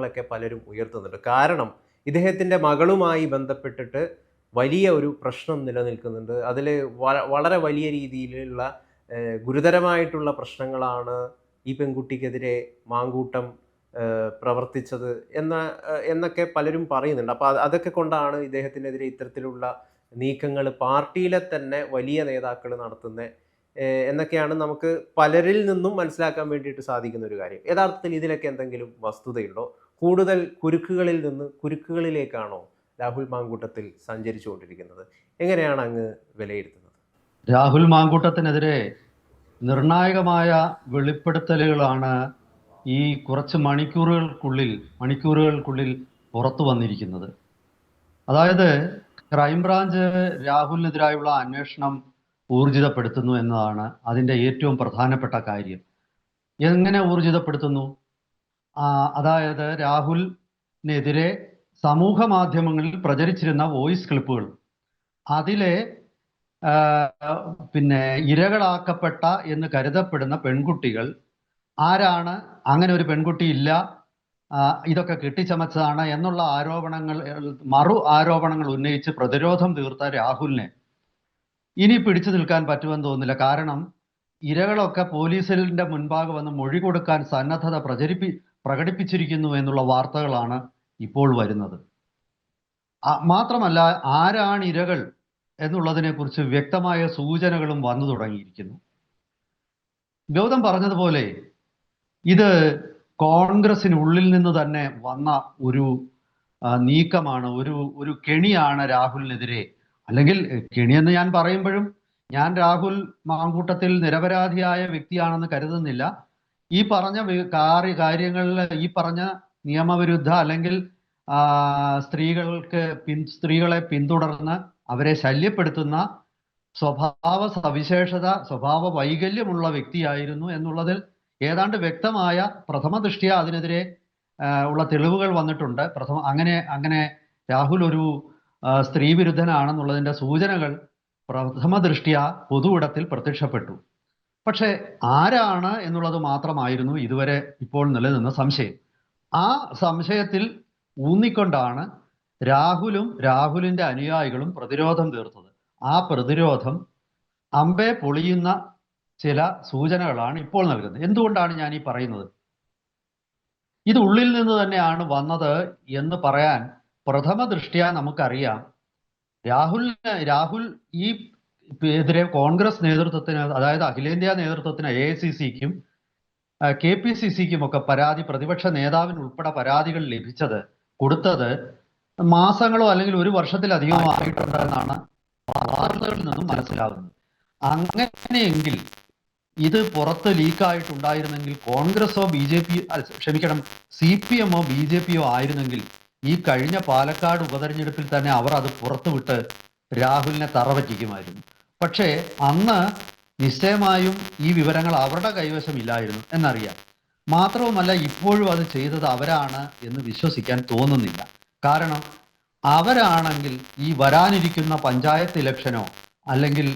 ങ്ങളൊക്കെ പലരും ഉയർത്തുന്നുണ്ട്. കാരണം ഇദ്ദേഹത്തിന്റെ മകളുമായി ബന്ധപ്പെട്ടിട്ട് വലിയ ഒരു പ്രശ്നം നിലനിൽക്കുന്നുണ്ട്. അതിൽ വളരെ വലിയ രീതിയിലുള്ള ഗുരുതരമായിട്ടുള്ള പ്രശ്നങ്ങളാണ് ഈ പെൺകുട്ടിക്കെതിരെ മാങ്കൂട്ടം പ്രവർത്തിച്ചത് എന്ന എന്നൊക്കെ പലരും പറയുന്നുണ്ട്. അപ്പോൾ അതൊക്കെ കൊണ്ടാണ് ഇദ്ദേഹത്തിനെതിരെ ഇത്തരത്തിലുള്ള നീക്കങ്ങൾ പാർട്ടിയിലെ തന്നെ വലിയ നേതാക്കൾ നടത്തുന്ന എന്നൊക്കെയാണ് നമുക്ക് പലരിൽ നിന്നും മനസ്സിലാക്കാൻ വേണ്ടിയിട്ട് സാധിക്കുന്ന ഒരു കാര്യം. യഥാർത്ഥത്തിൽ ഇതിലൊക്കെ എന്തെങ്കിലും വസ്തുതയുണ്ടോ? കൂടുതൽ കുരുക്കുകളിൽ നിന്ന് കുരുക്കുകളിലേക്കാണോ രാഹുൽ മാങ്കൂട്ടത്തിൽ സഞ്ചരിച്ചുകൊണ്ടിരിക്കുന്നത്? എങ്ങനെയാണ് അങ്ങ് വിലയിരുത്തുന്നത്? രാഹുൽ മാങ്കൂട്ടത്തിനെതിരെ നിർണായകമായ വെളിപ്പെടുത്തലുകളാണ് ഈ കുറച്ച് മണിക്കൂറുകൾക്കുള്ളിൽ മണിക്കൂറുകൾക്കുള്ളിൽ പുറത്തു വന്നിരിക്കുന്നത്. അതായത് ക്രൈംബ്രാഞ്ച് രാഹുലിനെതിരായുള്ള അന്വേഷണം ഊർജിതപ്പെടുത്തുന്നു എന്നതാണ് അതിന്റെ ഏറ്റവും പ്രധാനപ്പെട്ട കാര്യം. എങ്ങനെ ഊർജിതപ്പെടുത്തുന്നു? അതായത് രാഹുലിനെതിരെ സമൂഹ മാധ്യമങ്ങളിൽ പ്രചരിച്ചിരുന്ന വോയിസ് ക്ലിപ്പുകൾ. അതിലെ പിന്നെ ഇരകളാക്കപ്പെട്ട എന്ന് കരുതപ്പെടുന്ന പെൺകുട്ടികൾ ആരാണ്? അങ്ങനെ ഒരു പെൺകുട്ടി ഇല്ല ഇതൊക്കെ കെട്ടിച്ചമച്ചതാണ് എന്നുള്ള ആരോപണങ്ങൾ മറു ആരോപണങ്ങൾ ഉന്നയിച്ച് പ്രതിരോധം തീർത്ത രാഹുലിനെ ഇനി പിടിച്ചു നിൽക്കാൻ പറ്റുമെന്ന് തോന്നുന്നില്ല. കാരണം ഇരകളൊക്കെ പോലീസിന്റെ മുൻപാകെ വന്ന് മൊഴി കൊടുക്കാൻ സന്നദ്ധത പ്രചരിപ്പി പ്രകടിപ്പിച്ചിരിക്കുന്നു എന്നുള്ള വാർത്തകളാണ് ഇപ്പോൾ വരുന്നത്. മാത്രമല്ല ആരാണ് ഇരകൾ എന്നുള്ളതിനെ കുറിച്ച് വ്യക്തമായ സൂചനകളും വന്നു തുടങ്ങിയിരിക്കുന്നു. ഗൗതം പറഞ്ഞതുപോലെ ഇത് കോൺഗ്രസിനുള്ളിൽ നിന്ന് തന്നെ വന്ന ഒരു നീക്കമാണ്. ഒരു ഒരു കെണിയാണ് രാഹുലിനെതിരെ. അല്ലെങ്കിൽ കെണിയെന്ന് ഞാൻ പറയുമ്പോഴും ഞാൻ രാഹുൽ മാങ്കൂട്ടത്തിൽ നിരപരാധിയായ വ്യക്തിയാണെന്ന് കരുതുന്നില്ല. ഈ പറഞ്ഞ കാര്യ കാര്യങ്ങളിൽ ഈ പറഞ്ഞ നിയമവിരുദ്ധ അല്ലെങ്കിൽ സ്ത്രീകൾക്ക് പിൻ സ്ത്രീകളെ പിന്തുടർന്ന് അവരെ ശല്യപ്പെടുത്തുന്ന സ്വഭാവ സവിശേഷത സ്വഭാവ വൈകല്യമുള്ള വ്യക്തിയായിരുന്നു എന്നുള്ളതിൽ ഏതാണ്ട് വ്യക്തമായ പ്രഥമ ദൃഷ്ടിയ അതിനെതിരെ ഉള്ള തെളിവുകൾ വന്നിട്ടുണ്ട്. പ്രഥമ അങ്ങനെ അങ്ങനെ രാഹുൽ ഒരു സ്ത്രീ വിരുദ്ധനാണെന്നുള്ളതിന്റെ സൂചനകൾ പ്രഥമ ദൃഷ്ടിയ പൊതുവിടത്തിൽ പ്രത്യക്ഷപ്പെട്ടു. പക്ഷെ ആരാണ് എന്നുള്ളത് മാത്രമായിരുന്നു ഇതുവരെ ഇപ്പോൾ നിലനിന്ന സംശയം. ആ സംശയത്തിൽ ഊന്നിക്കൊണ്ടാണ് രാഹുലും രാഹുലിന്റെ അനുയായികളും പ്രതിരോധം തീർത്തത്. ആ പ്രതിരോധം അമ്പെ പൊളിയുന്ന ചില സൂചനകളാണ് ഇപ്പോൾ നൽകുന്നത്. എന്തുകൊണ്ടാണ് ഞാൻ ഈ പറയുന്നത്? ഇത് ഉള്ളിൽ നിന്ന് തന്നെയാണ് വന്നത് എന്ന് പറയാൻ പ്രഥമ ദൃഷ്ട്യാ നമുക്കറിയാം. രാഹുലിന് രാഹുൽ ഈ എതിരെ കോൺഗ്രസ് നേതൃത്വത്തിന് അതായത് അഖിലേന്ത്യാ നേതൃത്വത്തിന് എ ഐ സി സിക്കും കെ പി സി സിക്കും ഒക്കെ പരാതി പ്രതിപക്ഷ നേതാവിന് ഉൾപ്പെടെ പരാതികൾ ലഭിച്ചത് കൊടുത്തത് മാസങ്ങളോ അല്ലെങ്കിൽ ഒരു വർഷത്തിലധികമോ ആയിട്ടുണ്ടെന്നാണ് വാർത്തകളിൽ നിന്നും മനസ്സിലാകുന്നത് അങ്ങനെയെങ്കിൽ ഇത് പുറത്ത് ലീക്കായിട്ടുണ്ടായിരുന്നെങ്കിൽ കോൺഗ്രസോ ബി ജെ പി ക്ഷമിക്കണം സി പി എമ്മോ ബി ജെ പിയോ ആയിരുന്നെങ്കിൽ ഈ കഴിഞ്ഞ പാലക്കാട് ഉപതെരഞ്ഞെടുപ്പിൽ തന്നെ അവർ അത് പുറത്തുവിട്ട് രാഹുലിനെ തറപറ്റിക്കുമായിരുന്നു പക്ഷേ അന്ന് നിശ്ചയമായും ഈ വിവരങ്ങൾ അവരുടെ കൈവശം ഇല്ലായിരുന്നു എന്നറിയാം. മാത്രവുമല്ല ഇപ്പോഴും അത് ചെയ്തത് അവരാണ് എന്ന് വിശ്വസിക്കാൻ തോന്നുന്നില്ല. കാരണം അവരാണെങ്കിൽ ഈ വരാനിരിക്കുന്ന പഞ്ചായത്ത് ഇലക്ഷനോ അല്ലെങ്കിൽ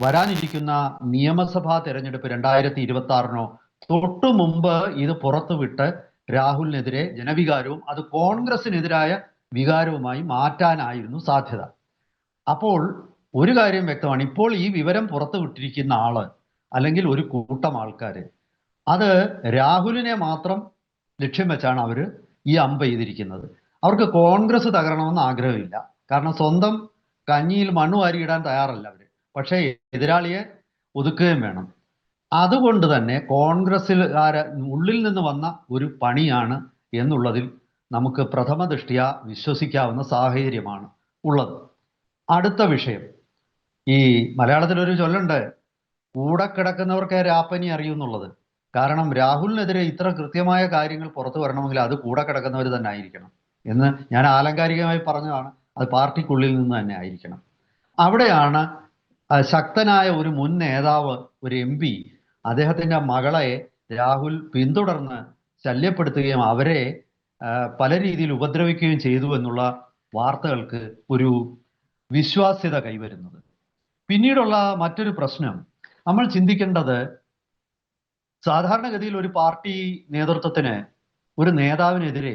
വരാനിരിക്കുന്ന നിയമസഭാ തെരഞ്ഞെടുപ്പ് രണ്ടായിരത്തി ഇരുപത്തി ആറിനോ തൊട്ടു മുമ്പ് ഇത് പുറത്തുവിട്ട് രാഹുലിനെതിരെ ജനവികാരവും അത് കോൺഗ്രസിനെതിരായ വികാരവുമായി മാറ്റാനായിരുന്നു സാധ്യത. അപ്പോൾ ഒരു കാര്യം വ്യക്തമാണ്. ഇപ്പോൾ ഈ വിവരം പുറത്തു വിട്ടിരിക്കുന്ന ആൾ അല്ലെങ്കിൽ ഒരു കൂട്ടം ആൾക്കാർ അത് രാഹുലിനെ മാത്രം ലക്ഷ്യം വെച്ചാണ് അവർ ഈ അമ്പ ചെയ്തിരിക്കുന്നത്. അവർക്ക് കോൺഗ്രസ് തകരണമെന്ന് ആഗ്രഹമില്ല. കാരണം സ്വന്തം കഞ്ഞിയിൽ മണ്ണ് വാരിയിടാൻ തയ്യാറല്ല അവർ. പക്ഷേ എതിരാളിയെ ഒതുക്കുകയും വേണം. അതുകൊണ്ട് തന്നെ കോൺഗ്രസ്സിൽ ഉള്ളിൽ നിന്ന് വന്ന ഒരു പണിയാണ് എന്നുള്ളതിൽ നമുക്ക് പ്രഥമ ദൃഷ്ടിയ വിശ്വസിക്കാവുന്ന സാഹചര്യമാണ് ഉള്ളത്. അടുത്ത വിഷയം. ഈ മലയാളത്തിലൊരു ചൊല്ലുണ്ട് കൂടെ കിടക്കുന്നവർക്കേ രാപ്പനി അറിയുന്നുള്ളത് കാരണം രാഹുലിനെതിരെ ഇത്ര കൃത്യമായ കാര്യങ്ങൾ പുറത്തു വരണമെങ്കിൽ അത് കൂടെ കിടക്കുന്നവർ തന്നെ ആയിരിക്കണം എന്ന് ഞാൻ ആലങ്കാരികമായി പറഞ്ഞതാണ്. അത് പാർട്ടിക്കുള്ളിൽ നിന്ന് തന്നെ ആയിരിക്കണം. അവിടെയാണ് ശക്തനായ ഒരു മുൻ നേതാവ് ഒരു എം പി അദ്ദേഹത്തിന്റെ മകളെ രാഹുൽ പിന്തുടർന്ന് ശല്യപ്പെടുത്തുകയും അവരെ പല രീതിയിൽ ഉപദ്രവിക്കുകയും ചെയ്തു എന്നുള്ള വാർത്തകൾക്ക് ഒരു വിശ്വാസ്യത കൈവരുന്നത്. പിന്നീടുള്ള മറ്റൊരു പ്രശ്നം. നമ്മൾ ചിന്തിക്കേണ്ടത് സാധാരണഗതിയിൽ ഒരു പാർട്ടി നേതൃത്വത്തിന് ഒരു നേതാവിനെതിരെ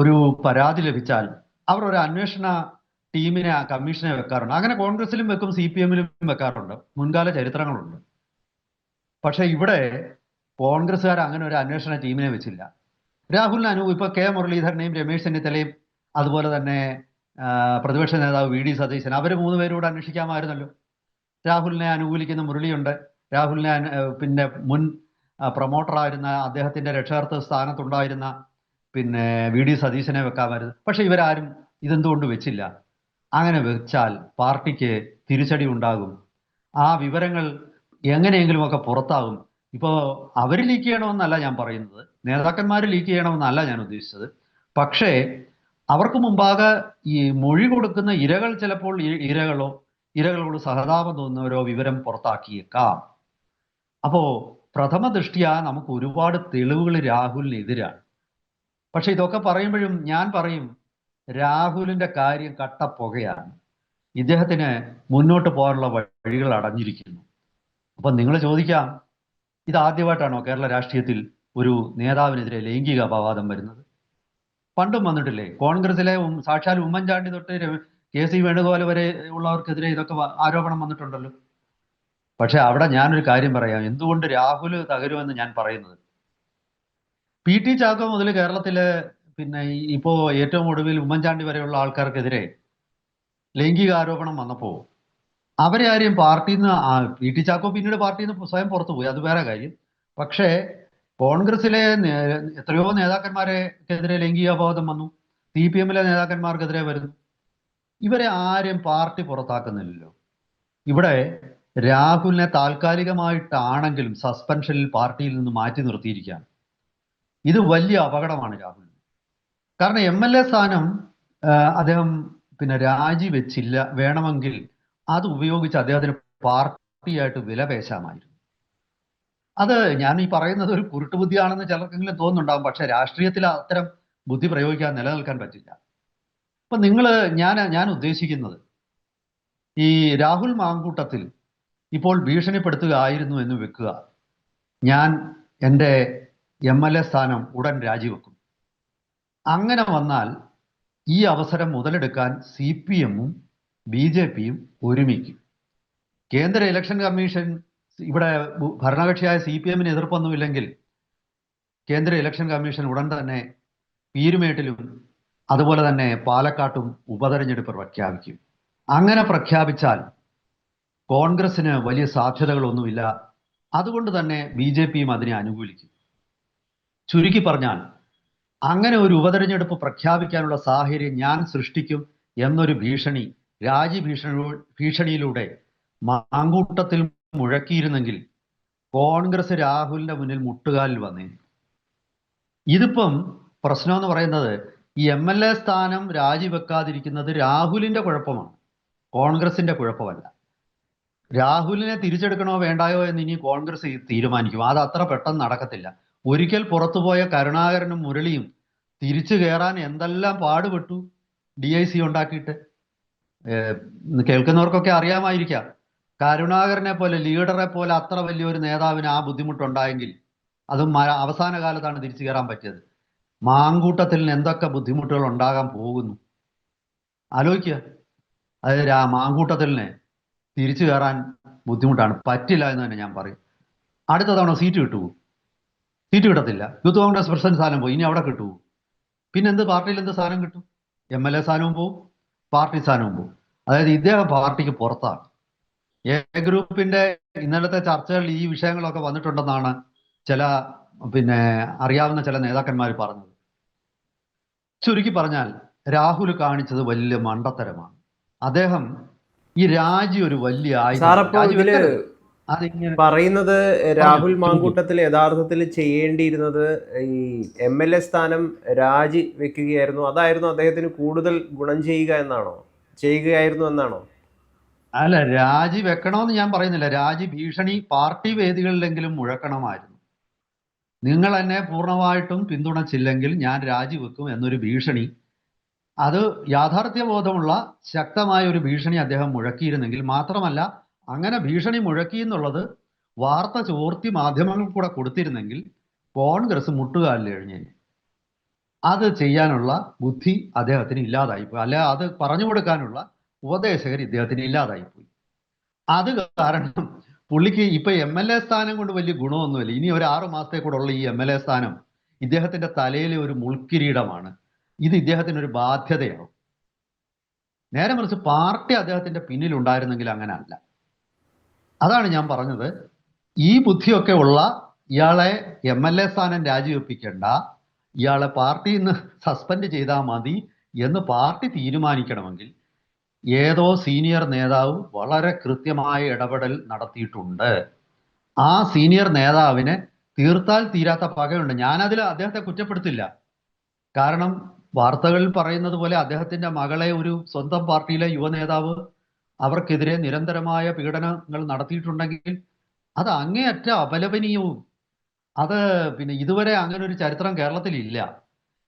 ഒരു പരാതി ലഭിച്ചാൽ അവർ ഒരു അന്വേഷണ ടീമിനെ കമ്മീഷനെ വെക്കാറുണ്ട്. അങ്ങനെ കോൺഗ്രസിലും വെക്കും സി പി എമ്മിലും വെക്കാറുണ്ട്. മുൻകാല ചരിത്രങ്ങളുണ്ട്. പക്ഷെ ഇവിടെ കോൺഗ്രസ്സുകാർ അങ്ങനെ ഒരു അന്വേഷണ ടീമിനെ വെച്ചില്ല. രാഹുലിന് അനു ഇപ്പൊ കെ മുരളീധരനെയും രമേശ് ചെന്നിത്തലയും അതുപോലെ തന്നെ പ്രതിപക്ഷ നേതാവ് വി ഡി സതീശൻ. അവർ മൂന്ന് പേരോട് അന്വേഷിക്കാമായിരുന്നല്ലോ. രാഹുലിനെ അനുകൂലിക്കുന്ന മുരളിയുണ്ട്. രാഹുലിനെ പിന്നെ മുൻ പ്രൊമോട്ടറായിരുന്ന അദ്ദേഹത്തിന്റെ രക്ഷാർത്ഥ സ്ഥാനത്തുണ്ടായിരുന്ന പിന്നെ വി ഡി സതീശനെ വെക്കാമായിരുന്നു. പക്ഷെ ഇവരാരും ഇതെന്തുകൊണ്ട് വെച്ചില്ല? അങ്ങനെ വെച്ചാൽ പാർട്ടിക്ക് തിരിച്ചടി ഉണ്ടാകും. ആ വിവരങ്ങൾ എങ്ങനെയെങ്കിലുമൊക്കെ പുറത്താകും. ഇപ്പോ അവർ ലീക്ക് ചെയ്യണമെന്നല്ല ഞാൻ പറയുന്നത്. നേതാക്കന്മാർ ലീക്ക് ചെയ്യണമെന്നല്ല ഞാൻ ഉദ്ദേശിച്ചത്. പക്ഷേ അവർക്ക് മുമ്പാകെ ഈ മൊഴി കൊടുക്കുന്ന ഇരകൾ ചിലപ്പോൾ ഇരകളോ ഇരകളോട് സഹതാപം തോന്നുന്നവരോ വിവരം പുറത്താക്കിയേക്കാം. അപ്പോ പ്രഥമ ദൃഷ്ടിയ നമുക്ക് ഒരുപാട് തെളിവുകൾ രാഹുലിനെതിരാണ് പക്ഷെ ഇതൊക്കെ പറയുമ്പോഴും ഞാൻ പറയും രാഹുലിന്റെ കാര്യം കട്ട പുകയാണ് ഇദ്ദേഹത്തിന് മുന്നോട്ട് പോകാനുള്ള വഴികൾ അടഞ്ഞിരിക്കുന്നു. അപ്പൊ നിങ്ങൾ ചോദിക്കാം ഇത് ആദ്യമായിട്ടാണോ കേരള രാഷ്ട്രീയത്തിൽ ഒരു നേതാവിനെതിരെ ലൈംഗിക അപവാദം വരുന്നത്? പണ്ടും വന്നിട്ടില്ലേ? കോൺഗ്രസിലെ സാക്ഷാൽ ഉമ്മൻചാണ്ടി തൊട്ട് കെ സി വേണുഗോപാൽ വരെ ഉള്ളവർക്കെതിരെ ഇതൊക്കെ ആരോപണം വന്നിട്ടുണ്ടല്ലോ. പക്ഷെ അവിടെ ഞാനൊരു കാര്യം പറയാം. എന്തുകൊണ്ട് രാഹുൽ തകരുമെന്ന് ഞാൻ പറയുന്നത്? പി ടി ചാക്കോ മുതൽ കേരളത്തിലെ പിന്നെ ഇപ്പോ ഏറ്റവും ഒടുവിൽ ഉമ്മൻചാണ്ടി വരെയുള്ള ആൾക്കാർക്കെതിരെ ലൈംഗിക ആരോപണം വന്നപ്പോ അവരെ ആരെയും പാർട്ടിയിൽ നിന്ന് പി ടി ചാക്കോ പിന്നീട് പാർട്ടിയിൽ നിന്ന് സ്വയം പുറത്തു പോയി അത് വേറെ കാര്യം. പക്ഷേ കോൺഗ്രസിലെ എത്രയോ നേതാക്കന്മാരെക്കെതിരെ ലൈംഗിക അപവാദം വന്നു. സി പി എമ്മിലെ നേതാക്കന്മാർക്കെതിരെ വരുന്നു. ഇവരെ ആരും പാർട്ടി പുറത്താക്കുന്നില്ലല്ലോ. ഇവിടെ രാഹുലിനെ താൽക്കാലികമായിട്ടാണെങ്കിലും സസ്പെൻഷനിൽ പാർട്ടിയിൽ നിന്ന് മാറ്റി നിർത്തിയിരിക്കുകയാണ്. ഇത് വലിയ അപകടമാണ് രാഹുൽ കാരണം എം എൽ എ സ്ഥാനം അദ്ദേഹം പിന്നെ രാജിവെച്ചില്ല. വേണമെങ്കിൽ അത് ഉപയോഗിച്ച് അദ്ദേഹത്തിന് പാർട്ടിയായിട്ട് വിലപേശാമായിരുന്നു. അത് ഞാൻ ഈ പറയുന്നത് ഒരു കുരുട്ടുബുദ്ധിയാണെന്ന് ചിലർക്കെങ്കിലും തോന്നുന്നുണ്ടാവും. പക്ഷെ രാഷ്ട്രീയത്തിൽ അത്തരം ബുദ്ധി പ്രയോഗിക്കാൻ നിലനിൽക്കാൻ പറ്റില്ല. അപ്പൊ നിങ്ങൾ ഞാൻ ഞാൻ ഉദ്ദേശിക്കുന്നത് ഈ രാഹുൽ മാങ്കൂട്ടത്തിൽ ഇപ്പോൾ ഭീഷണിപ്പെടുത്തുകയായിരുന്നു എന്ന് വെക്കുക. ഞാൻ എന്റെ എം എൽ എ സ്ഥാനം ഉടൻ രാജിവെക്കും. അങ്ങനെ വന്നാൽ ഈ അവസരം മുതലെടുക്കാൻ സി പി എമ്മും ബി ജെ പിയും ഒരുമിക്കും. കേന്ദ്ര ഇലക്ഷൻ കമ്മീഷൻ ഇവിടെ ഭരണകക്ഷിയായ സി പി എമ്മിന് എതിർപ്പൊന്നുമില്ലെങ്കിൽ കേന്ദ്ര ഇലക്ഷൻ കമ്മീഷൻ ഉടൻ തന്നെ പീരുമേട്ടിലും അതുപോലെ തന്നെ പാലക്കാട്ടും ഉപതെരഞ്ഞെടുപ്പ് പ്രഖ്യാപിക്കും. അങ്ങനെ പ്രഖ്യാപിച്ചാൽ കോൺഗ്രസിന് വലിയ സാധ്യതകളൊന്നുമില്ല. അതുകൊണ്ട് തന്നെ ബി ജെ പിയും അതിനെ അനുകൂലിക്കും. ചുരുക്കി പറഞ്ഞാൽ അങ്ങനെ ഒരു ഉപതെരഞ്ഞെടുപ്പ് പ്രഖ്യാപിക്കാനുള്ള സാഹചര്യം ഞാൻ സൃഷ്ടിക്കും എന്നൊരു ഭീഷണി രാജ്യഭീഷണി ഭീഷണിയിലൂടെ മാങ്കൂട്ടത്തിൽ മുഴക്കിയിരുന്നെങ്കിൽ കോൺഗ്രസ് രാഹുലിന്റെ മുന്നിൽ മുട്ടുകാലിൽ വന്നേ. ഇതിപ്പം പ്രശ്നം എന്ന് പറയുന്നത് ഈ എം എൽ എ സ്ഥാനം രാജിവെക്കാതിരിക്കുന്നത് രാഹുലിന്റെ കുഴപ്പമാണ്. കോൺഗ്രസിന്റെ കുഴപ്പമല്ല. രാഹുലിനെ തിരിച്ചെടുക്കണോ വേണ്ടായോ എന്ന് ഇനി കോൺഗ്രസ് തീരുമാനിക്കും. അത് അത്ര പെട്ടെന്ന് നടക്കത്തില്ല. ഒരിക്കൽ പുറത്തുപോയ കരുണാകരനും മുരളിയും തിരിച്ചു കയറാൻ എന്തെല്ലാം പാടുപെട്ടു? ഡി ഐ സി ഉണ്ടാക്കിയിട്ട്. കേൾക്കുന്നവർക്കൊക്കെ അറിയാമായിരിക്കാം. കരുണാകരനെ പോലെ ലീഡറെ പോലെ അത്ര വലിയൊരു നേതാവിന് ആ ബുദ്ധിമുട്ടുണ്ടായെങ്കിൽ അതും അവസാന കാലത്താണ് തിരിച്ചു കയറാൻ പറ്റിയത്. മാങ്കൂട്ടത്തിൽ എന്തൊക്കെ ബുദ്ധിമുട്ടുകൾ ഉണ്ടാകാൻ പോകുന്നു? ആലോചിക്കുക. ആ മാങ്കൂട്ടത്തിലിനെ തിരിച്ചു കയറാൻ ബുദ്ധിമുട്ടാണ്. പറ്റില്ല എന്ന് തന്നെ ഞാൻ പറയും. അടുത്ത തവണ സീറ്റ് കിട്ടുമോ സീറ്റ് കിട്ടത്തില്ല. യൂത്ത് കോൺഗ്രസ് പ്രസിഡന്റ് സ്ഥാനം പോയി. ഇനി അവിടെ കിട്ടുമോ പിന്നെ എന്ത് പാർട്ടിയിൽ എന്ത് സ്ഥാനം കിട്ടും? എം എൽ എ സ്ഥാനവും പോവും. പാർട്ടി സ്ഥാനവും പോവും. അതായത് ഇദ്ദേഹം പാർട്ടിക്ക് പുറത്താണ്. എ ഗ്രൂപ്പിന്റെ ഇന്നലത്തെ ചർച്ചകളിൽ ഈ വിഷയങ്ങളൊക്കെ വന്നിട്ടുണ്ടെന്നാണ് ചില പിന്നെ അറിയാവുന്ന ചില നേതാക്കന്മാർ പറഞ്ഞത്. ചുരുക്കി പറഞ്ഞാൽ രാഹുൽ കാണിച്ചത് വലിയ മണ്ടത്തരമാണ്. അദ്ദേഹം ഈ രാജി ഒരു വലിയ പറയുന്നത് രാഹുൽ മാങ്കൂട്ടത്തിൽ യഥാർത്ഥത്തിൽ ചെയ്യേണ്ടിയിരുന്നത് ഈ എം എൽ എ സ്ഥാനം രാജി വെക്കുകയായിരുന്നു. അതായിരുന്നു അദ്ദേഹത്തിന് കൂടുതൽ ഗുണം ചെയ്യുക എന്നാണോ? ചെയ്യുകയായിരുന്നു എന്നാണോ? അല്ല രാജി വെക്കണമെന്ന് ഞാൻ പറയുന്നില്ല. രാജി ഭീഷണി പാർട്ടി വേദികളിലെങ്കിലും മുഴക്കണമായിരുന്നു. നിങ്ങൾ എന്നെ പൂർണമായിട്ടും പിന്തുണച്ചില്ലെങ്കിൽ ഞാൻ രാജിവെക്കും എന്നൊരു ഭീഷണി. അത് യാഥാർത്ഥ്യബോധമുള്ള ശക്തമായ ഒരു ഭീഷണി അദ്ദേഹം മുഴക്കിയിരുന്നെങ്കിൽ മാത്രമല്ല അങ്ങനെ ഭീഷണി മുഴക്കി എന്നുള്ളത് വാർത്ത ചോർത്തി മാധ്യമങ്ങൾ കൂടെ കൊടുത്തിരുന്നെങ്കിൽ കോൺഗ്രസ് മുട്ടുകാലിൽ എഴുഞ്ഞു. അത് ചെയ്യാനുള്ള ബുദ്ധി അദ്ദേഹത്തിന് ഇല്ലാതായി അല്ലെ അത് പറഞ്ഞു കൊടുക്കാനുള്ള ഉപദേശകർ ഇദ്ദേഹത്തിന് ഇല്ലാതായിപ്പോയി. അത് കാരണം പുള്ളിക്ക് ഇപ്പൊ എം എൽ എ സ്ഥാനം കൊണ്ട് വലിയ ഗുണമൊന്നുമില്ല. ഇനി ഒരു ആറു മാസത്തെ കൂടെ ഉള്ള ഈ എം എൽ എ സ്ഥാനം ഇദ്ദേഹത്തിന്റെ തലയിലെ ഒരു മുൾക്കിരീടമാണ്. ഇത് ഇദ്ദേഹത്തിന് ഒരു ബാധ്യതയാവും നേരെ മറിച്ച് പാർട്ടി അദ്ദേഹത്തിന്റെ പിന്നിൽ ഉണ്ടായിരുന്നെങ്കിൽ അങ്ങനെ അല്ല. അതാണ് ഞാൻ പറഞ്ഞത്. ഈ ബുദ്ധിയൊക്കെ ഉള്ള ഇയാളെ എം എൽ എ സ്ഥാനം രാജിവെപ്പിക്കേണ്ട. ഇയാളെ പാർട്ടിയിൽ നിന്ന് സസ്പെൻഡ് ചെയ്താൽ മതി എന്ന് പാർട്ടി തീരുമാനിക്കണമെങ്കിൽ ഏതോ സീനിയർ നേതാവ് വളരെ കൃത്യമായ ഇടപെടൽ നടത്തിയിട്ടുണ്ട്. ആ സീനിയർ നേതാവിനെ തീർത്താൽ തീരാത്ത പകയുണ്ട്. ഞാനതിൽ അദ്ദേഹത്തെ കുറ്റപ്പെടുത്തില്ല. കാരണം വാർത്തകളിൽ പറയുന്നത് പോലെ അദ്ദേഹത്തിന്റെ മകളെ ഒരു സ്വന്തം പാർട്ടിയിലെ യുവ നേതാവ് അവർക്കെതിരെ നിരന്തരമായ പീഡനങ്ങൾ നടത്തിയിട്ടുണ്ടെങ്കിൽ അത് അങ്ങേയറ്റ അപലപനീയവും. അത് പിന്നെ ഇതുവരെ അങ്ങനെ ഒരു ചരിത്രം കേരളത്തിൽ ഇല്ല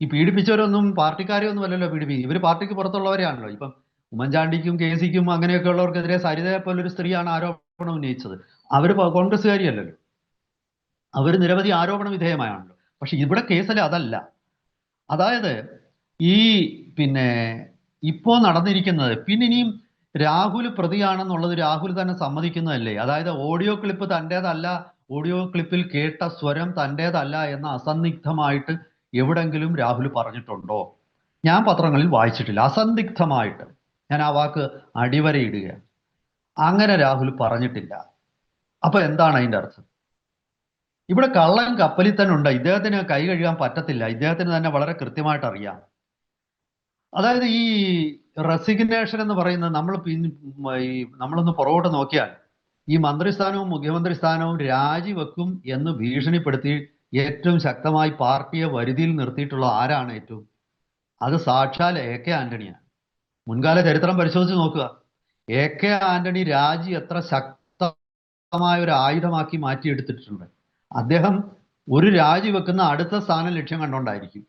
ഈ പീഡിപ്പിച്ചവരൊന്നും പാർട്ടിക്കാരെ ഒന്നും അല്ലല്ലോ പീഡിപ്പിക്കും ഇവർ പാർട്ടിക്ക് പുറത്തുള്ളവരെയാണല്ലോ. ഇപ്പം ഉമ്മൻചാണ്ടിക്കും കെ സിക്കും അങ്ങനെയൊക്കെ ഉള്ളവർക്കെതിരെ സരിതയെ പോലൊരു സ്ത്രീയാണ് ആരോപണം ഉന്നയിച്ചത്. അവർ കോൺഗ്രസ്സുകാരിയല്ലല്ലോ. അവർ നിരവധി ആരോപണ വിധേയമായാണല്ലോ. പക്ഷെ ഇവിടെ കേസിൽ അതല്ല. അതായത് ഈ പിന്നെ ഇപ്പോ നടന്നിരിക്കുന്നത് പിന്നെ ഇനിയും രാഹുൽ പ്രതിയാണെന്നുള്ളത് രാഹുൽ തന്നെ സമ്മതിക്കുന്നതല്ലേ? അതായത് ഓഡിയോ ക്ലിപ്പ് തന്റേതല്ല ഓഡിയോ ക്ലിപ്പിൽ കേട്ട സ്വരം തന്റേതല്ല എന്ന അസന്നിഗ്ധമായിട്ട് എവിടെങ്കിലും രാഹുൽ പറഞ്ഞിട്ടുണ്ടോ? ഞാൻ പത്രങ്ങളിൽ വായിച്ചിട്ടില്ല. അസന്ദിഗ്ധമായിട്ട് ഞാൻ ആ വാക്ക് അടിവരയിടുകയാണ് അങ്ങനെ രാഹുൽ പറഞ്ഞിട്ടില്ല. അപ്പൊ എന്താണ് അതിന്റെ അർത്ഥം? ഇവിടെ കള്ളൻ കപ്പലിൽ തന്നെ ഉണ്ട്. ഇദ്ദേഹത്തിന് കൈ കഴുകാൻ പറ്റത്തില്ല. ഇദ്ദേഹത്തിന് തന്നെ വളരെ കൃത്യമായിട്ട് അറിയാം. അതായത് ഈ റെസിഗ്നേഷൻ എന്ന് പറയുന്നത് നമ്മൾ ഈ നമ്മളൊന്ന് പുറകോട്ട് നോക്കിയാൽ ഈ മന്ത്രിസ്ഥാനവും മുഖ്യമന്ത്രി സ്ഥാനവും രാജിവെക്കും എന്ന് ഭീഷണിപ്പെടുത്തി ഏറ്റവും ശക്തമായി പാർട്ടിയെ വരുതിയിൽ നിർത്തിയിട്ടുള്ള ആരാണ് ഏറ്റവും? അത് സാക്ഷാൽ എ കെ ആന്റണിയാണ്. മുൻകാല ചരിത്രം പരിശോധിച്ച് നോക്കുക. എ കെ ആന്റണി രാജി എത്ര ശക്തമായ ഒരു ആയുധമാക്കി മാറ്റിയെടുത്തിട്ടുണ്ട്. അദ്ദേഹം ഒരു രാജി വെക്കുന്ന അടുത്ത സ്ഥാനം ലക്ഷ്യം കണ്ടുകൊണ്ടായിരിക്കും.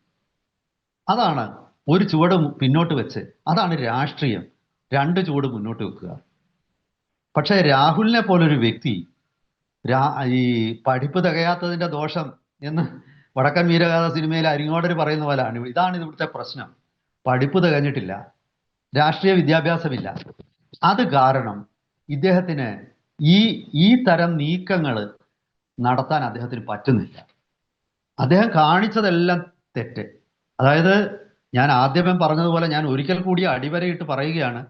അതാണ് ഒരു ചുവട് പിന്നോട്ട് വെച്ച് അതാണ് രാഷ്ട്രീയം. രണ്ട് ചുവട് മുന്നോട്ട് വെക്കുക. പക്ഷേ രാഹുലിനെ പോലൊരു വ്യക്തി രാ ഈ പഠിപ്പ് തികയാത്തതിന്റെ ദോഷം എന്ന് വടക്കൻ വീരഗാഥ സിനിമയിൽ അരിങ്ങോടർ പറയുന്ന പോലെയാണ് ഇതാണ് ഇവിടുത്തെ പ്രശ്നം. പഠിപ്പ് തികഞ്ഞിട്ടില്ല. രാഷ്ട്രീയ വിദ്യാഭ്യാസമില്ല. അത് കാരണം ഇദ്ദേഹത്തിന് ഈ ഈ തരം നീക്കങ്ങൾ നടത്താൻ അദ്ദേഹത്തിന് പറ്റുന്നില്ല. അദ്ദേഹം കാണിച്ചതെല്ലാം തെറ്റ്. അതായത് ഞാൻ ആദ്യമേ പറഞ്ഞതുപോലെ ഞാൻ ഒരിക്കൽ കൂടി അടിവരയിട്ട് പറയുകയാണ്.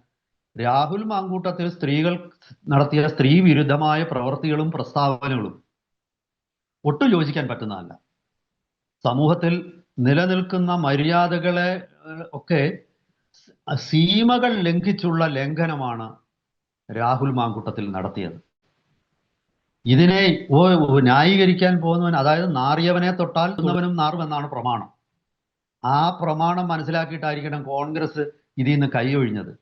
രാഹുൽ മാങ്കൂട്ടത്തിൽ സ്ത്രീകൾ നടത്തിയ സ്ത്രീ വിരുദ്ധമായ പ്രവൃത്തികളും പ്രസ്താവനകളും ഒട്ടും യോജിക്കാൻ പറ്റുന്നതല്ല. സമൂഹത്തിൽ നിലനിൽക്കുന്ന മര്യാദകളെ ഒക്കെ സീമകൾ ലംഘിച്ചുള്ള ലംഘനമാണ് രാഹുൽ മാങ്കുട്ടത്തിൽ നടത്തിയത്. ഇതിനെ ന്യായീകരിക്കാൻ പോകുന്നവൻ അതായത് നാറിയവനെ തൊട്ടാൽ ുന്നവനും നാറുമെന്നാണ് പ്രമാണം. ആ പ്രമാണം മനസ്സിലാക്കിയിട്ടായിരിക്കണം കോൺഗ്രസ് ഇതിൽ നിന്ന് കൈയൊഴിഞ്ഞത്.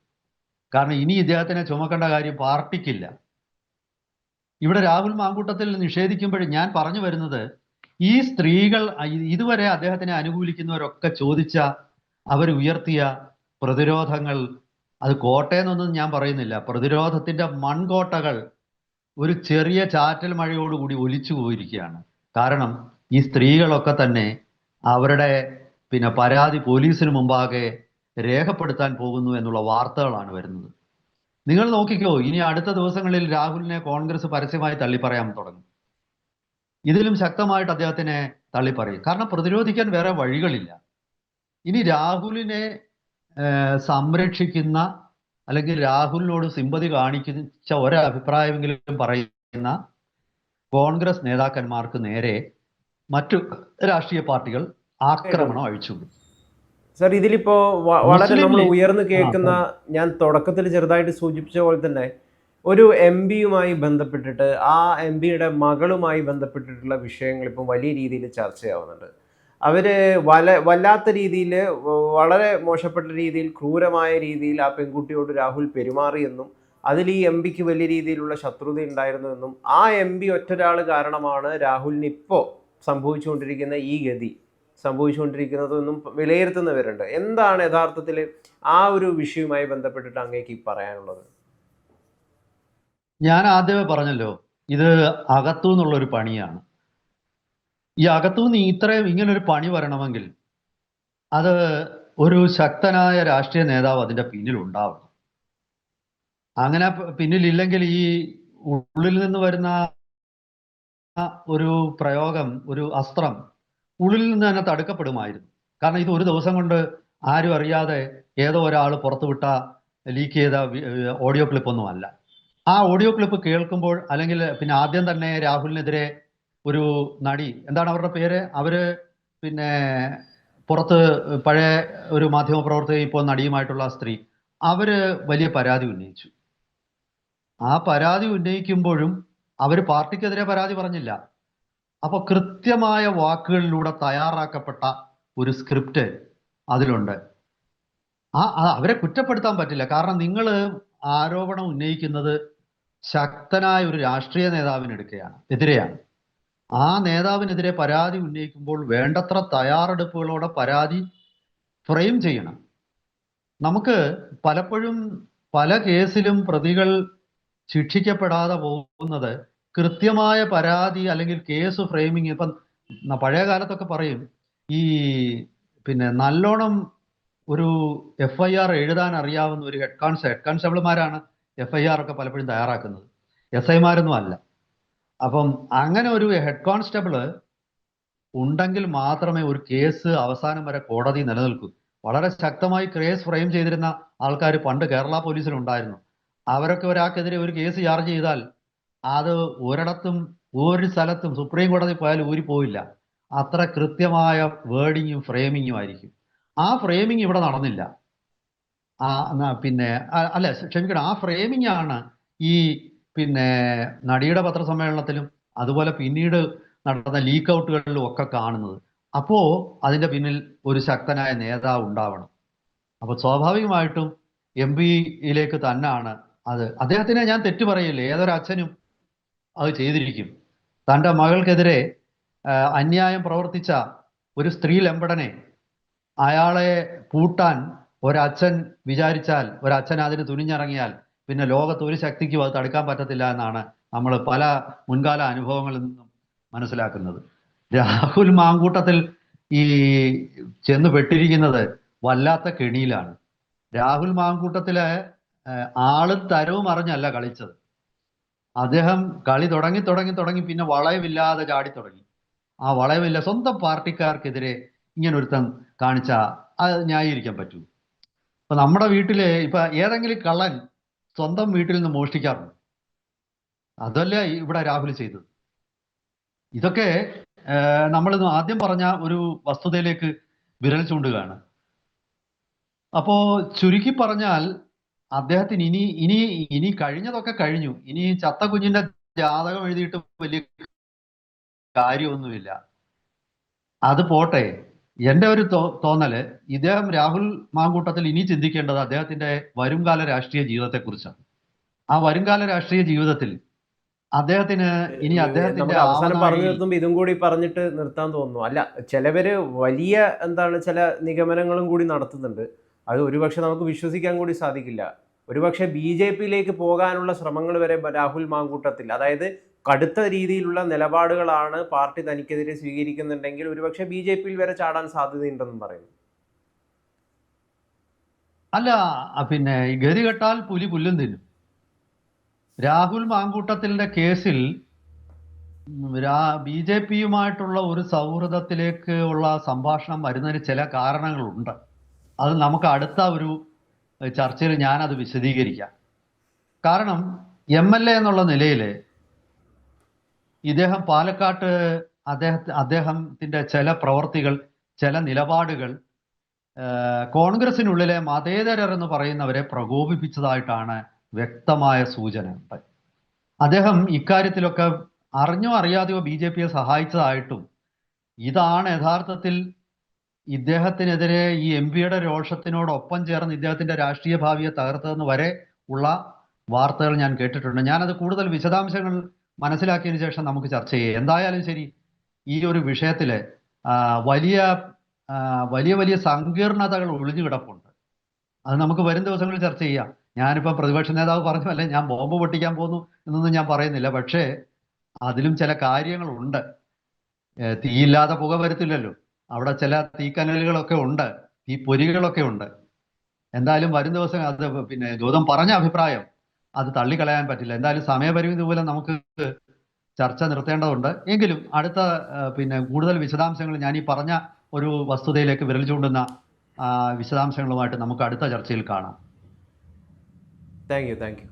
കാരണം ഇനി ഇദ്ദേഹത്തിനെ ചുമക്കേണ്ട കാര്യം പാർട്ടിക്കില്ല. ഇവിടെ രാഹുൽ മാങ്കൂട്ടത്തിൽ നിഷേധിക്കുമ്പോൾ ഞാൻ പറഞ്ഞു വരുന്നത് ഈ സ്ത്രീകൾ ഇതുവരെ അദ്ദേഹത്തിനെ അനുകൂലിക്കുന്നവരൊക്കെ ചോദിച്ച അവർ ഉയർത്തിയ പ്രതിരോധങ്ങൾ. അത് കോട്ടയെന്നൊന്നും ഞാൻ പറയുന്നില്ല. പ്രതിരോധത്തിന്റെ മൺകോട്ടകൾ ഒരു ചെറിയ ചാറ്റൽ മഴയോടുകൂടി ഒലിച്ചു പോയിരിക്കുകയാണ്. കാരണം ഈ സ്ത്രീകളൊക്കെ തന്നെ അവരുടെ പിന്നെ പരാതി പോലീസിന് മുമ്പാകെ രേഖപ്പെടുത്താൻ പോകുന്നു എന്നുള്ള വാർത്തകളാണ് വരുന്നത്. നിങ്ങൾ നോക്കിക്കോ ഇനി അടുത്ത ദിവസങ്ങളിൽ രാഹുലിനെ കോൺഗ്രസ് പരസ്യമായി തള്ളിപ്പറയാൻ തുടങ്ങും. ഇതിലും ശക്തമായിട്ട് അദ്ദേഹത്തിനെ തള്ളിപ്പറയും. കാരണം പ്രതിരോധിക്കാൻ വേറെ വഴികളില്ല. ഇനി രാഹുലിനെ സംരക്ഷിക്കുന്ന അല്ലെങ്കിൽ രാഹുലിനോട് സിമ്പതി കാണിക്കുന്ന ഒരഭിപ്രായമെങ്കിലും പറയുന്ന കോൺഗ്രസ് നേതാക്കന്മാർക്ക് നേരെ മറ്റു രാഷ്ട്രീയ പാർട്ടികൾ ആക്രമണം അഴിച്ചു. സർ ഇതിലിപ്പോ വളരെ നമ്മൾ ഉയർന്നു കേൾക്കുന്ന ഞാൻ തുടക്കത്തിൽ ചെറുതായിട്ട് സൂചിപ്പിച്ച പോലെ തന്നെ ഒരു എം പിയുമായി ബന്ധപ്പെട്ടിട്ട് ആ എം പിയുടെ മകളുമായി ബന്ധപ്പെട്ടിട്ടുള്ള വിഷയങ്ങൾ ഇപ്പം വലിയ രീതിയിൽ ചർച്ചയാവുന്നുണ്ട്. അവർ വല വല്ലാത്ത രീതിയിൽ വളരെ മോശപ്പെട്ട രീതിയിൽ ക്രൂരമായ രീതിയിൽ ആ പെൺകുട്ടിയോട് രാഹുൽ പെരുമാറിയെന്നും അതിൽ ഈ എം പിക്ക് വലിയ രീതിയിലുള്ള ശത്രുത ഉണ്ടായിരുന്നുവെന്നും ആ എം പി ഒറ്റൊരാൾ കാരണമാണ് രാഹുലിന് ഇപ്പോൾ സംഭവിച്ചുകൊണ്ടിരിക്കുന്ന ഈ ഗതി സംഭവിച്ചുകൊണ്ടിരിക്കുന്നതെന്നും വിലയിരുത്തുന്നവരുണ്ട്. എന്താണ് യഥാർത്ഥത്തിൽ ആ ഒരു വിഷയവുമായി ബന്ധപ്പെട്ടിട്ട് അങ്ങേക്ക് പറയാനുള്ളത്? ഞാൻ ആദ്യമേ പറഞ്ഞല്ലോ ഇത് അകത്തു നിന്നുള്ള ഒരു പണിയാണ്. ഈ അകത്തു നിന്ന് ഇത്രയും ഇങ്ങനൊരു പണി വരണമെങ്കിൽ അത് ഒരു ശക്തനായ രാഷ്ട്രീയ നേതാവ് അതിന്റെ പിന്നിൽ ഉണ്ടാവണം. അങ്ങനെ പിന്നിലില്ലെങ്കിൽ ഈ ഉള്ളിൽ നിന്ന് വരുന്ന ഒരു പ്രയോഗം ഒരു അസ്ത്രം ഉള്ളിൽ നിന്ന് തന്നെ തടുക്കപ്പെടുമായിരുന്നു. കാരണം ഇത് ഒരു ദിവസം കൊണ്ട് ആരും അറിയാതെ ഏതോ ഒരാൾ പുറത്തുവിട്ട ലീക്ക് ചെയ്ത ഓഡിയോ ക്ലിപ്പ് ഒന്നും അല്ല ആ ഓഡിയോ ക്ലിപ്പ് കേൾക്കുമ്പോൾ അല്ലെങ്കിൽ പിന്നെ ആദ്യം തന്നെ രാഹുലിനെതിരെ ഒരു നടി. എന്താണ് അവരുടെ പേര്? അവർ പിന്നെ പുറത്ത് പഴയ ഒരു മാധ്യമ പ്രവർത്തക ഇപ്പോൾ നടിയുമായിട്ടുള്ള സ്ത്രീ. അവർ വലിയ പരാതി ഉന്നയിച്ചു. ആ പരാതി ഉന്നയിക്കുമ്പോഴും അവർ പാർട്ടിക്കെതിരെ പരാതി പറഞ്ഞില്ല. അപ്പോൾ കൃത്യമായ വാക്കുകളിലൂടെ തയ്യാറാക്കപ്പെട്ട ഒരു സ്ക്രിപ്റ്റ് അതിലുണ്ട്. ആ ആ, അവരെ കുറ്റപ്പെടുത്താൻ പറ്റില്ല. കാരണം നിങ്ങൾ ആരോപണം ഉന്നയിക്കുന്നത് ശക്തനായ ഒരു രാഷ്ട്രീയ നേതാവിനെടുക്കുകയാണ് എതിരെയാണ്. ആ നേതാവിനെതിരെ പരാതി ഉന്നയിക്കുമ്പോൾ വേണ്ടത്ര തയ്യാറെടുപ്പുകളോടെ പരാതി ഫ്രെയിം ചെയ്യണം. നമുക്ക് പലപ്പോഴും പല കേസിലും പ്രതികൾ ശിക്ഷിക്കപ്പെടാതെ പോകുന്നത് കൃത്യമായ പരാതി അല്ലെങ്കിൽ കേസ് ഫ്രെയിമിങ് ഇപ്പം പഴയ കാലത്തൊക്കെ പറയും ഈ പിന്നെ നല്ലോണം ഒരു എഫ് ഐ ആർ എഴുതാൻ അറിയാവുന്ന ഒരു ഹെഡ് കോൺസ് ഹെഡ് കോൺസ്റ്റബിൾമാരാണ് എഫ് ഐ ആർ ഒക്കെ പലപ്പോഴും തയ്യാറാക്കുന്നത്. എസ് ഐമാരൊന്നും അല്ല. അപ്പം അങ്ങനെ ഒരു ഹെഡ് കോൺസ്റ്റബിൾ ഉണ്ടെങ്കിൽ മാത്രമേ ഒരു കേസ് അവസാനം വരെ കോടതി നിലനിൽക്കൂ. വളരെ ശക്തമായി കേസ് ഫ്രെയിം ചെയ്തിരുന്ന ആൾക്കാർ പണ്ട് കേരള പോലീസിൽ ഉണ്ടായിരുന്നു അവരൊക്കെ ഒരാൾക്കെതിരെ ഒരു കേസ് ചാർജ് ചെയ്താൽ അത് ഒരിടത്തും ഒരു സ്ഥലത്തും സുപ്രീം കോടതി പോയാൽ ഊരി പോയില്ല അത്ര കൃത്യമായ വേർഡിങ്ങും ഫ്രെയിമിങ്ങും ആയിരിക്കും. ആ ഫ്രെയിമിങ് ഇവിടെ നടന്നില്ല. ആ പിന്നെ അല്ല ക്ഷമിക്കണം ആ ഫ്രെയിമിംഗ് ആണ് ഈ പിന്നെ നടിയുടെ പത്രസമ്മേളനത്തിലും അതുപോലെ പിന്നീട് നടന്ന ലീക്ക് ഔട്ടുകളിലും ഒക്കെ കാണുന്നത്. അപ്പോ അതിന്റെ പിന്നിൽ ഒരു ശക്തനായ നേതാവ് ഉണ്ടാവണം. അപ്പോൾ സ്വാഭാവികമായിട്ടും എം പിയിലേക്ക് തന്നെയാണ് അത്. അദ്ദേഹത്തിനെ ഞാൻ തെറ്റു പറയില്ല? ഏതൊരച്ഛനും അത് ചെയ്തിരിക്കും. തന്റെ മകൾക്കെതിരെ അന്യായം പ്രവർത്തിച്ച ഒരു സ്ത്രീ ലംബടനെ അയാളെ പൂട്ടാൻ ഒരച്ഛൻ വിചാരിച്ചാൽ ഒരച്ഛൻ അതിന് തുനിഞ്ഞിറങ്ങിയാൽ പിന്നെ ലോകത്ത് ഒരു ശക്തിക്കും അത് തടുക്കാൻ പറ്റത്തില്ല എന്നാണ് നമ്മൾ പല മുൻകാല അനുഭവങ്ങളിൽ നിന്നും മനസ്സിലാക്കുന്നത്. രാഹുൽ മാങ്കൂട്ടത്തിൽ ഈ ചെന്ന് പെട്ടിരിക്കുന്നത് വല്ലാത്ത കെണിയിലാണ്. രാഹുൽ മാങ്കൂട്ടത്തിലെ ആൾ തരവും അറിഞ്ഞല്ല കളിച്ചത്. അദ്ദേഹം കളി തുടങ്ങി തുടങ്ങി തുടങ്ങി പിന്നെ വളയമില്ലാതെ ചാടി തുടങ്ങി. ആ വളയമില്ല സ്വന്തം പാർട്ടിക്കാർക്കെതിരെ ഇങ്ങനെ ഒരുത്തൻ കാണിച്ച അത് ന്യായീകരിക്കാൻ പറ്റൂ. അപ്പൊ നമ്മുടെ വീട്ടിൽ ഇപ്പൊ ഏതെങ്കിലും കള്ളൻ സ്വന്തം വീട്ടിൽ നിന്ന് മോഷ്ടിക്കാറുണ്ട്. അതല്ല ഇവിടെ രാഹുൽ ചെയ്തത്. ഇതൊക്കെ നമ്മൾ ആദ്യം പറഞ്ഞ ഒരു വസ്തുതയിലേക്ക് വിരൽ ചൂണ്ടുകയാണ്. അപ്പോ ചുരുക്കി പറഞ്ഞാൽ അദ്ദേഹത്തിന് ഇനി ഇനി ഇനി കഴിഞ്ഞതൊക്കെ കഴിഞ്ഞു. ഇനി ചത്ത കുഞ്ഞിന്റെ ജാതകം എഴുതിയിട്ട് വലിയ കാര്യമൊന്നുമില്ല. അത് പോട്ടെ. എന്റെ ഒരു തോന്നൽ ഇദ്ദേഹം രാഹുൽ മാങ്കൂട്ടത്തിൽ ഇനി ചിന്തിക്കേണ്ടത് അദ്ദേഹത്തിന്റെ വരുംകാല രാഷ്ട്രീയ ജീവിതത്തെ കുറിച്ചാണ് ആ വരുംകാല രാഷ്ട്രീയ ജീവിതത്തിൽ അദ്ദേഹത്തിന് ഇനി അദ്ദേഹത്തിന്റെ അവസാനം പറഞ്ഞു നിർത്തുമ്പോൾ ഇതും കൂടി പറഞ്ഞിട്ട് നിർത്താൻ തോന്നുന്നു. അല്ല ചിലവര് വലിയ എന്താണ് ചില നിഗമനങ്ങളും കൂടി നടത്തുന്നുണ്ട്. അത് ഒരുപക്ഷെ നമുക്ക് വിശ്വസിക്കാൻ കൂടി സാധിക്കില്ല. ഒരുപക്ഷെ ബി ജെ പിയിലേക്ക് പോകാനുള്ള ശ്രമങ്ങൾ വരെ രാഹുൽ മാങ്കൂട്ടത്തിൽ അതായത് കടുത്ത രീതിയിലുള്ള നിലപാടുകളാണ് പാർട്ടി തനിക്കെതിരെ സ്വീകരിക്കുന്നുണ്ടെങ്കിൽ ഒരുപക്ഷെ ബി ജെ പിയിൽ വരെ ചാടാൻ സാധ്യതയുണ്ടെന്നും പറയുന്നു. അല്ല പിന്നെ ഗതി കെട്ടാൽ പുലി പുല്ലും തിന്നും. രാഹുൽ മാങ്കൂട്ടത്തിലിന്റെ കേസിൽ ബി ജെ പിയുമായിട്ടുള്ള ഒരു സൗഹൃദത്തിലേക്ക് ഉള്ള സംഭാഷണം വരുന്നതിന് ചില കാരണങ്ങളുണ്ട്. അത് നമുക്ക് അടുത്ത ഒരു ചർച്ചയിൽ ഞാനത് വിശദീകരിക്കാം. കാരണം എം എൽ എ എന്നുള്ള നിലയിൽ ഇദ്ദേഹം പാലക്കാട്ട് അദ്ദേഹത്തെ അദ്ദേഹത്തിന്റെ ചില പ്രവർത്തികൾ ചില നിലപാടുകൾ കോൺഗ്രസിനുള്ളിലെ മതേതരർ എന്ന് പറയുന്നവരെ പ്രകോപിപ്പിച്ചതായിട്ടാണ് വ്യക്തമായ സൂചന. അദ്ദേഹം ഇക്കാര്യത്തിലൊക്കെ അറിഞ്ഞോ അറിയാതെയോ ബി ജെ പിയെ സഹായിച്ചതായിട്ടും ഇതാണ് യഥാർത്ഥത്തിൽ ഇദ്ദേഹത്തിനെതിരെ ഈ എം പിയുടെ രോഷത്തിനോടൊപ്പം ചേർന്ന് ഇദ്ദേഹത്തിന്റെ രാഷ്ട്രീയ ഭാവിയെ തകർത്തതെന്ന് വരെ ഉള്ള വാർത്തകൾ ഞാൻ കേട്ടിട്ടുണ്ട്. ഞാനത് കൂടുതൽ വിശദാംശങ്ങൾ മനസ്സിലാക്കിയതിനു ശേഷം നമുക്ക് ചർച്ച ചെയ്യാം. എന്തായാലും ശരി ഈ ഒരു വിഷയത്തിൽ വലിയ വലിയ വലിയ സങ്കീർണതകൾ ഒളിഞ്ഞു കിടപ്പുണ്ട്. അത് നമുക്ക് വരും ദിവസങ്ങളിൽ ചർച്ച ചെയ്യാം. ഞാനിപ്പോൾ പ്രതിപക്ഷ നേതാവ് പറഞ്ഞല്ലേ ഞാൻ ബോംബ് പൊട്ടിക്കാൻ പോകുന്നു എന്നൊന്നും ഞാൻ പറയുന്നില്ല. പക്ഷേ അതിലും ചില കാര്യങ്ങളുണ്ട്. തീയില്ലാതെ പുക വരത്തില്ലല്ലോ. അവിടെ ചില തീക്കനലുകളൊക്കെ ഉണ്ട് ഈ പൊരികളൊക്കെ ഉണ്ട്. എന്തായാലും വരും ദിവസം അത് പിന്നെ ഗൗതം പറഞ്ഞ അഭിപ്രായം അത് തള്ളിക്കളയാൻ പറ്റില്ല. എന്തായാലും സമയപരിമിതി മൂലം നമുക്ക് ചർച്ച നിർത്തേണ്ടതുണ്ട്. എങ്കിലും അടുത്ത പിന്നെ കൂടുതൽ വിശദാംശങ്ങൾ ഞാൻ ഈ പറഞ്ഞ ഒരു വസ്തുതയിലേക്ക് വിരൽ ചൂണ്ടുന്ന വിശദാംശങ്ങളുമായിട്ട് നമുക്ക് അടുത്ത ചർച്ചയിൽ കാണാം. Thank you thank you.